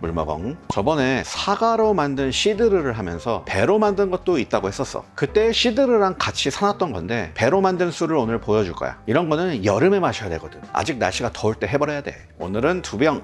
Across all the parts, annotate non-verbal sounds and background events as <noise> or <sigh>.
물먹엉. 저번에 사과로 만든 시드르를 하면서 배로 만든 것도 있다고 했었어. 그때 시드르랑 같이 사놨던 건데 배로 만든 술을 오늘 보여줄 거야. 이런 거는 여름에 마셔야 되거든. 아직 날씨가 더울 때 해버려야 돼. 오늘은 두 병.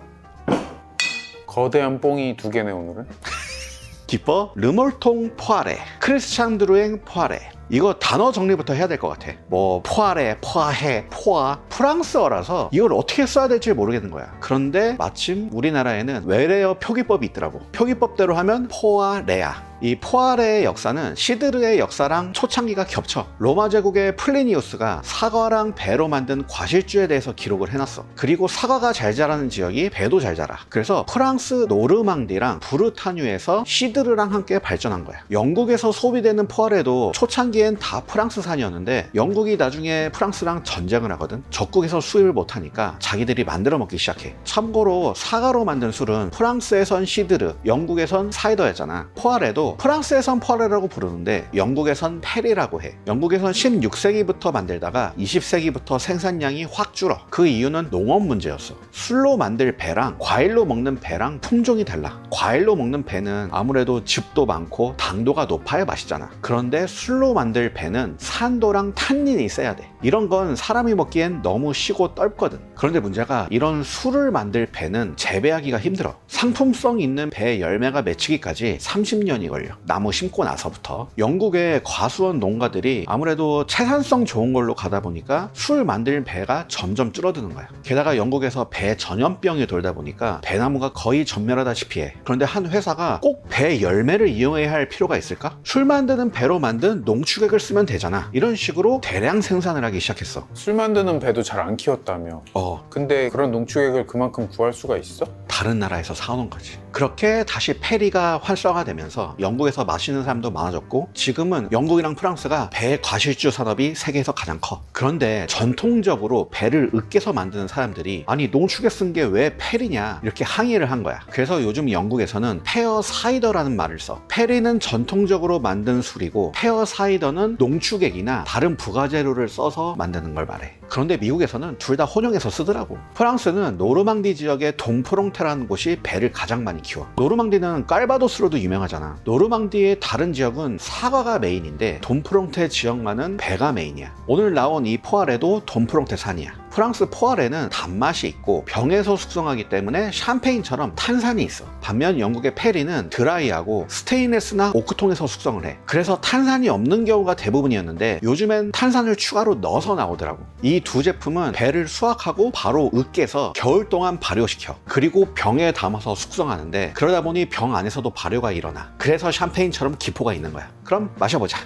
거대한 뽕이 두 개네 오늘은. <laughs> 기뻐 르몰통 포아레 크리스찬 드루엥 포아레 이거 단어 정리부터 해야 될 것 같아. 뭐 포아레 포아해 포아 프랑스어라서 이걸 어떻게 써야 될지 모르겠는 거야. 그런데 마침 우리나라에는 외래어 표기법이 있더라고. 표기법대로 하면 포아레야 이 포아레의 역사는 시드르의 역사랑 초창기가 겹쳐 로마 제국의 플리니우스가 사과랑 배로 만든 과실주에 대해서 기록을 해놨어. 그리고 사과가 잘 자라는 지역이 배도 잘 자라. 그래서 프랑스 노르망디랑 부르타뉴에서 시드르랑 함께 발전한 거야. 영국에서 소비되는 포아레도 초창기엔 다 프랑스산이었는데 영국이 나중에 프랑스랑 전쟁을 하거든. 적국에서 수입을 못하니까 자기들이 만들어 먹기 시작해. 참고로 사과로 만든 술은 프랑스에선 시드르 영국에선 사이더였잖아. 포아레도 프랑스에선 포아레라고 부르는데 영국에선 페리라고 해. 영국에선 16세기부터 만들다가 20세기부터 생산량이 확 줄어. 그 이유는 농업 문제였어. 술로 만들 배랑 과일로 먹는 배랑 품종이 달라. 과일로 먹는 배는 아무래도 즙도 많고 당도가 높아야 맛있잖아. 그런데 술로 만들 배는 산도랑 탄닌이 세야 돼. 이런 건 사람이 먹기엔 너무 시고 떫거든. 그런데 문제가 이런 술을 만들 배는 재배하기가 힘들어. 상품성 있는 배 열매가 맺히기까지 30년이 걸려 나무 심고 나서부터 영국의 과수원 농가들이 아무래도 채산성 좋은 걸로 가다 보니까 술 만들 배가 점점 줄어드는 거야 게다가 영국에서 배 전염병이 돌다 보니까 배나무가 거의 전멸하다시피 해 그런데 한 회사가 꼭 배 열매를 이용해야 할 필요가 있을까? 술 만드는 배로 만든 농축액을 쓰면 되잖아 이런 식으로 대량 생산을 하기 시작했어 술 만드는 배도 잘 안 키웠다며. 어 근데 그런 농축액을 그만큼 구할 수가 있어? 다른 나라에서 사오는 거지. 그렇게 다시 페리가 활성화되면서 영국에서 마시는 사람도 많아졌고 지금은 영국이랑 프랑스가 배 과실주 산업이 세계에서 가장 커. 그런데 전통적으로 배를 으깨서 만드는 사람들이 아니 농축에 쓴 게 왜 페리냐 이렇게 항의를 한 거야. 그래서 요즘 영국에서는 페어 사이더라는 말을 써. 페리는 전통적으로 만든 술이고 페어 사이더는 농축액이나 다른 부가재료를 써서 만드는 걸 말해. 그런데 미국에서는 둘 다 혼용해서 쓰더라고. 프랑스는 노르망디 지역의 동프롱테라는 곳이 배를 가장 많이 키워. 노르망디는 깔바도스로도 유명하잖아. 노르망디의 다른 지역은 사과가 메인인데 돈프롱테 지역만은 배가 메인이야. 오늘 나온 이 포아레도 돈프롱테 산이야. 프랑스 포아레는 단맛이 있고 병에서 숙성하기 때문에 샴페인처럼 탄산이 있어. 반면 영국의 페리는 드라이하고 스테인레스나 오크통에서 숙성을 해. 그래서 탄산이 없는 경우가 대부분이었는데 요즘엔 탄산을 추가로 넣어서 나오더라고. 이 두 제품은 배를 수확하고 바로 으깨서 겨울 동안 발효시켜. 그리고 병에 담아서 숙성하는데 그러다 보니 병 안에서도 발효가 일어나. 그래서 샴페인처럼 기포가 있는 거야. 그럼 마셔보자.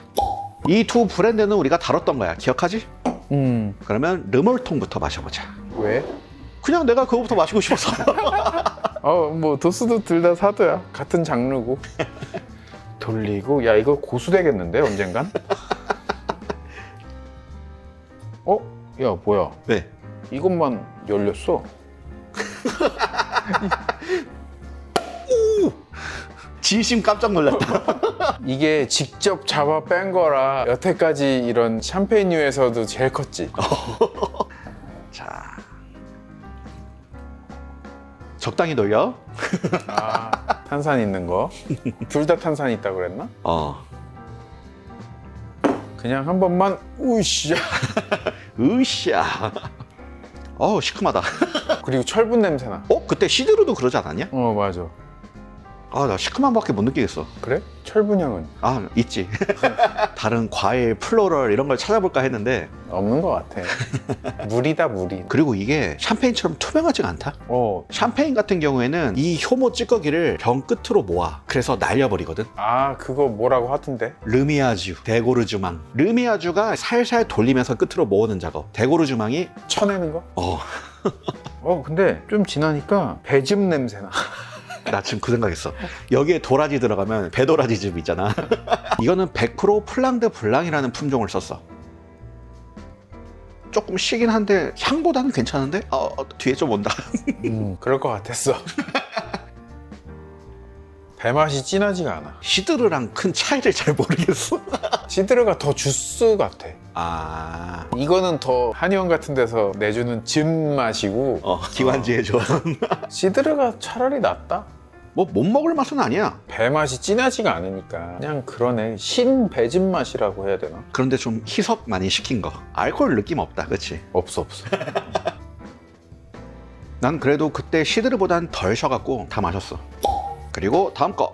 이 두 브랜드는 우리가 다뤘던 거야. 기억하지? 음. 그러면 르몰통부터 마셔보자. 왜? 그냥 내가 그거부터 마시고 싶어서. <laughs> 어, 뭐 도수도 둘 다 사도야. 같은 장르고. <laughs> 돌리고 야 이거 고수 되겠는데 언젠간? 어? 야 뭐야? 네. 이것만 열렸어. <laughs> 진심 깜짝 놀랐다. <laughs> 이게 직접 잡아 뺀 거라 여태까지 이런 샴페인류에서도 제일 컸지. <laughs> 자. 적당히 돌려. 아, 탄산 있는 거. 둘 다 탄산 있다 그랬나? 어. 그냥 한 번만 우씨. 으쌰. <laughs> 어우, 시큼하다. 그리고 철분 냄새나. 어? 그때 시드루도 그러지 않았냐? 어 맞아. 아, 나 시큼함밖에 못 느끼겠어. 그래? 철분 향은 아, 있지. <laughs> 다른 과일, 플로럴 이런 걸 찾아볼까 했는데 없는 것 같아. <laughs> 물이다 물이. 그리고 이게 샴페인처럼 투명하지가 않다. 어. 샴페인 같은 경우에는 이 효모 찌꺼기를 병 끝으로 모아. 그래서 날려버리거든. 아 그거 뭐라고 하던데? 르미아주, 데고르주망. 르미아주가 살살 돌리면서 끝으로 모으는 작업. 데고르주망이 쳐내는 거? 어, 어 근데 좀 지나니까 배즙 냄새 나. 나 지금 그 생각했어. 여기에 도라지 들어가면 배도라지 즙 있잖아. <laughs> 이거는 100% 플랑드 블랑이라는 품종을 썼어. 조금 시긴 한데 향보다는 괜찮은데? 어, 어, 뒤에 좀 온다. 음 <laughs> 그럴 것 같았어. 배맛이 진하지가 않아. 시드르랑 큰 차이를 잘 모르겠어. <laughs> 시드르가 더 주스 같아. 아, 이거는 더 한의원 같은 데서 내주는 즙 맛이고 어, 기관지에 좀. 시드르가 차라리 낫다. 뭐 못 먹을 맛은 아니야. 배 맛이 진하지가 않으니까 그냥 그러네 신 배진 맛이라고 해야 되나? 그런데 좀 희석 많이 시킨 거. 알코올 느낌 없다, 그치? 없어 없어 난 그래도 그때 시드르보단 덜 쉬어갖고 다 마셨어. 그리고 다음 거.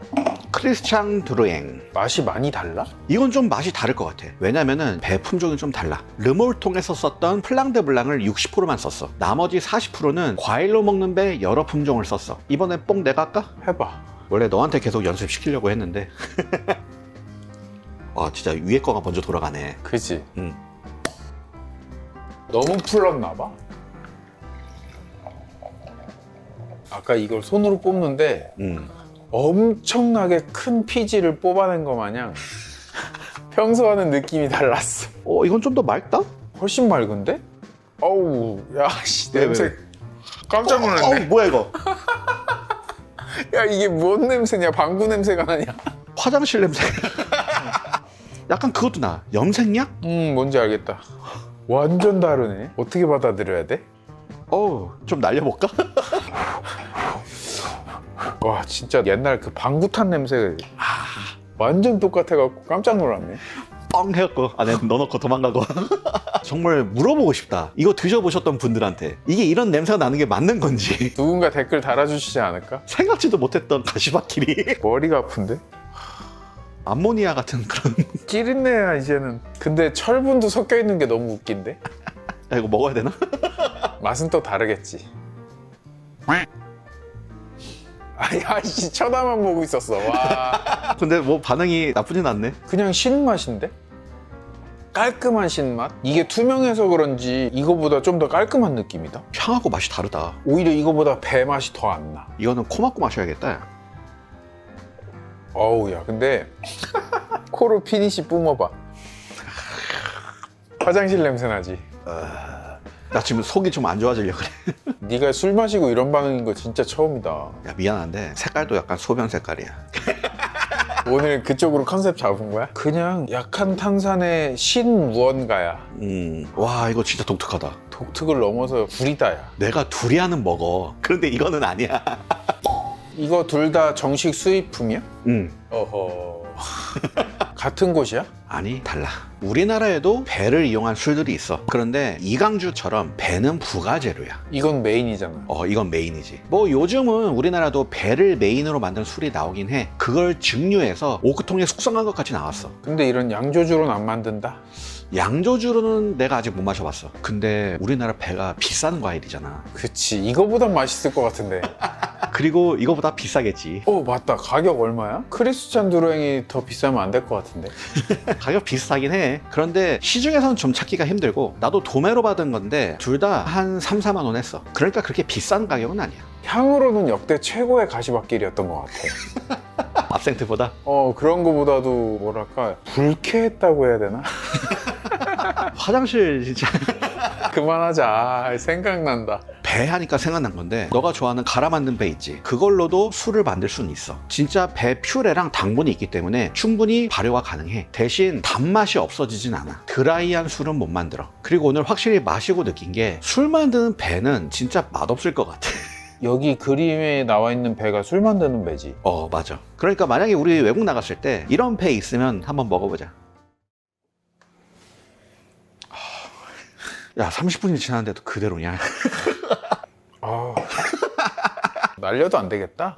크리스찬 드루엥. 맛이 많이 달라? 이건 좀 맛이 다를 것 같아. 왜냐면은 배 품종이 좀 달라. 르몰통에서 썼던 플랑드 블랑을 60%만 썼어. 나머지 40%는 과일로 먹는 배 여러 품종을 썼어. 이번에 뽕 내가 할까? 해봐 원래 너한테 계속 연습시키려고 했는데. <laughs> 와, 진짜 위에 거가 먼저 돌아가네. 그지? 응. 너무 풀렀나 봐 아까 이걸 손으로 뽑는데 음. 엄청나게 큰 피지를 뽑아낸 것 마냥 평소와는 느낌이 달랐어 어, 이건 좀 더 맑다? 훨씬 맑은데? 어우 야씨 냄새 왜? 깜짝 어, 놀랐네 뭐야 이거? 야 이게 뭔 냄새냐 방구 냄새가 나냐 화장실 냄새. 약간 그것도 나. 염색약? 음 뭔지 알겠다 완전 다르네 어떻게 받아들여야 돼? 어우, 좀 날려볼까? 와 진짜 옛날 그 방구탄 냄새 완전 똑같아갖고 깜짝 놀랐네 뻥 해갖고 안에 넣어놓고 도망가고. <laughs> 정말 물어보고 싶다. 이거 드셔보셨던 분들한테 이게 이런 냄새가 나는 게 맞는 건지 <laughs> 누군가 댓글 달아주시지 않을까? 생각지도 못했던 가시밭길이 <laughs> 머리가 아픈데? 암모니아 같은 그런. 찌린내야 이제는 근데 철분도 섞여 있는 게 너무 웃긴데? 야, 이거 먹어야 되나? 맛은 또 다르겠지 아야씨 쳐다만 보고 있었어 와 근데 뭐 반응이 나쁘진 않네. 그냥 신맛인데? 깔끔한 신맛? 이게 투명해서 그런지 이거보다 좀 더 깔끔한 느낌이다 향하고 맛이 다르다. 오히려 이거보다 배 맛이 더 안 나 이거는 코 막고 마셔야겠다. 어우 야 근데 코로 피니시 뿜어봐 화장실 냄새 나지 나 지금 속이 좀 안 좋아지려고 그래. 네가 술 마시고 이런 반응인 거 진짜 처음이다 야, 미안한데 색깔도 약간 소변 색깔이야. <laughs> 오늘 그쪽으로 컨셉 잡은 거야? 그냥 약한 탄산의 신 무언가야 음, 와, 이거 진짜 독특하다. 독특을 넘어서 구리다야 내가 두리안은 먹어. 그런데 이거는 아니야. <laughs> 이거 둘 다 정식 수입품이야? 음, 어허 같은 곳이야? 아니, 달라. 우리나라에도 배를 이용한 술들이 있어. 그런데 이강주처럼 배는 부가재료야. 이건 메인이잖아 어, 이건 메인이지. 뭐 요즘은 우리나라도 배를 메인으로 만든 술이 나오긴 해. 그걸 증류해서 오크통에 숙성한 것 같이 나왔어. 근데 이런 양조주로는 안 만든다? 양조주로는 내가 아직 못 마셔봤어. 근데 우리나라 배가 비싼 과일이잖아. 그치 이거보단 맛있을 것 같은데 <laughs> 그리고 이거보다 비싸겠지. 어 맞다 가격 얼마야? 크리스찬 드로잉이 더 비싸면 안 될 것 같은데 <laughs> 가격 비슷하긴 해. 그런데 시중에서는 좀 찾기가 힘들고 나도 도매로 받은 건데 둘 다 한 3, 4만 원 했어. 그러니까 그렇게 비싼 가격은 아니야. 향으로는 역대 최고의 가시밭길이었던 것 같아 <laughs> 압생트보다 어 그런 거보다도 뭐랄까 불쾌했다고 해야 되나? <laughs> 화장실 진짜 그만하자 아, 생각난다 배 하니까 생각난 건데 너가 좋아하는 갈아 만든 배 있지? 그걸로도 술을 만들 수는 있어. 진짜 배 퓨레랑 당분이 있기 때문에 충분히 발효가 가능해. 대신 단맛이 없어지진 않아. 드라이한 술은 못 만들어. 그리고 오늘 확실히 마시고 느낀 게 술 만드는 배는 진짜 맛없을 것 같아. <laughs> 여기 그림에 나와 있는 배가 술 만드는 배지. 어 맞아. 그러니까 만약에 우리 외국 나갔을 때 이런 배 있으면 한번 먹어보자. 야 30분이 지났는데도 그대로냐? 아 날려도 안 되겠다